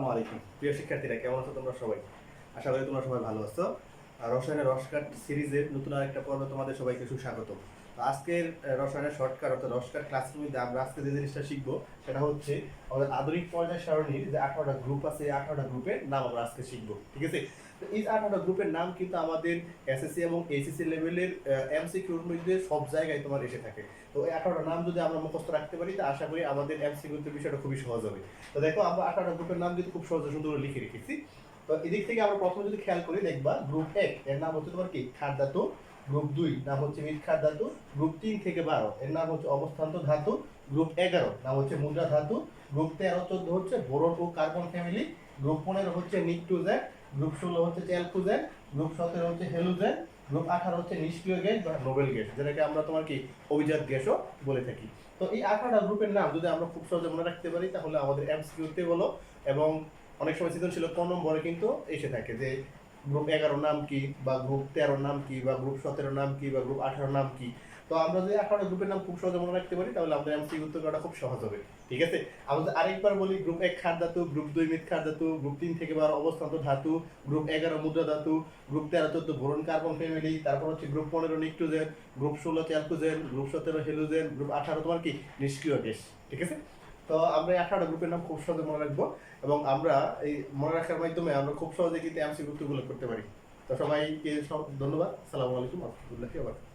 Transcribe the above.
আসসালামু আলাইকুম। প্রিয় শিক্ষার্থীরা, কেমন আছো তোমরা সবাই? আশা করি তোমরা সবাই ভালো আছো। রসায়নের রসকাট সিরিজের নতুন আরেকটা পর্ব তোমাদের সবাইকে সুস্বাগত আজকের রসায়নের শর্টকাট অর্থাৎ রসকাট ক্লাসরুমে আমরা আজকে যে জিনিসটা শিখব, সেটা হচ্ছে আমাদের আধুনিক পর্যায় সারণীর যে আঠারোটা গ্রুপ আছে, এই আঠারোটা গ্রুপের নাম আমরা আজকে শিখব, ঠিক আছে? তো এই আঠারোটা গ্রুপের নাম কিন্তু আমাদের এসএসসি এবং এইচএসসি লেভেলের এমসিকিউর মধ্যে সব জায়গায় তোমার এসে থাকে। তো এই আঠারোটা নাম যদি আমরা মুখস্থ রাখতে পারি, তো আশা করি আমাদের এমসি এমসিকিউতে বিষয়টা খুবই সহজ হবে। তো দেখো, আমরা আঠারোটা গ্রুপের নাম কিন্তু খুব সহজে সুন্দর করে লিখে রেখেছি। তো এদিক থেকে আমরা প্রথমে যদি খেয়াল করি, দেখবা গ্রুপ এক, এর নাম হচ্ছে তোমার কি? খাদ ধাতু গ্রুপ দুই, নাম হচ্ছে খাদ ধাতু। গ্রুপ তিন থেকে বারো, এর নাম হচ্ছে অবস্থান্ত ধাতু। গ্রুপ এগারো, নাম হচ্ছে মুদ্রা ধাতু। গ্রুপ তেরো, চোদ্দ হচ্ছে বোরন ও কার্বন ফ্যামিলি। গ্রুপ পনেরো হচ্ছে নিকটুজেন গ্রুপ ষোলো হচ্ছে চ্যালকুজেন। গ্রুপ সতেরো হচ্ছে হেলুজেন। গ্রুপ আঠারো হচ্ছে নিষ্ক্রিয় গ্যাস বা নোবেল গ্যাস, যেটাকে আমরা তোমার কি অভিজাত গ্যাসও বলে থাকি। তো এই আঠারোটা গ্রুপের নাম যদি আমরা খুব সহজে মনে রাখতে পারি, তাহলে আমাদের এমসিকিউতে বলো। এবং অনেক সময় সৃজনশীল ক নম্বরে কিন্তু এসে থাকে যে গ্রুপ এগারো নাম কি বা গ্রুপ তেরো নাম কি বা গ্রুপ সতেরো নাম কি বা গ্রুপ আঠারো নাম কি? তো আমরা যদি আঠারো গ্রুপের নাম খুব সহজে মনে রাখতে পারি, তাহলে আমাদের এমসি উত্তর করাটা খুব সহজ হবে। ঠিক আছে? আমরা আরেকবার বলি, গ্রুপ এক খার ধাতু, গ্রুপ দুই মিথ খাদ ধাতু, গ্রুপ তিন থেকে বারো অবস্থান্ত ধাতু, গ্রুপ এগারো মুদ্রা ধাতু, গ্রুপ তেরো চোদ্দ বোরন কার্বন ফ্যামিলি তারপর হচ্ছে গ্রুপ পনেরো নিকটুজেন গ্রুপ ষোলো ক্যালকুজেন গ্রুপ সতেরো হেলুজেন গ্রুপ আঠারো তোমার কি? নিষ্ক্রিয় গ্যাস। ঠিক আছে? তো আমরা আঠারোটা গ্রুপের নাম খুব সহজে মনে রাখব এবং আমরা এই মনে রাখার মাধ্যমে আমরা খুব সহজে কিন্তু এমসি গ্রুপগুলো করতে পারি। তো সবাইকে সব ধন্যবাদ। সালামু আলাইকুম, রহমতুল্লাহি বারাকাতুহু।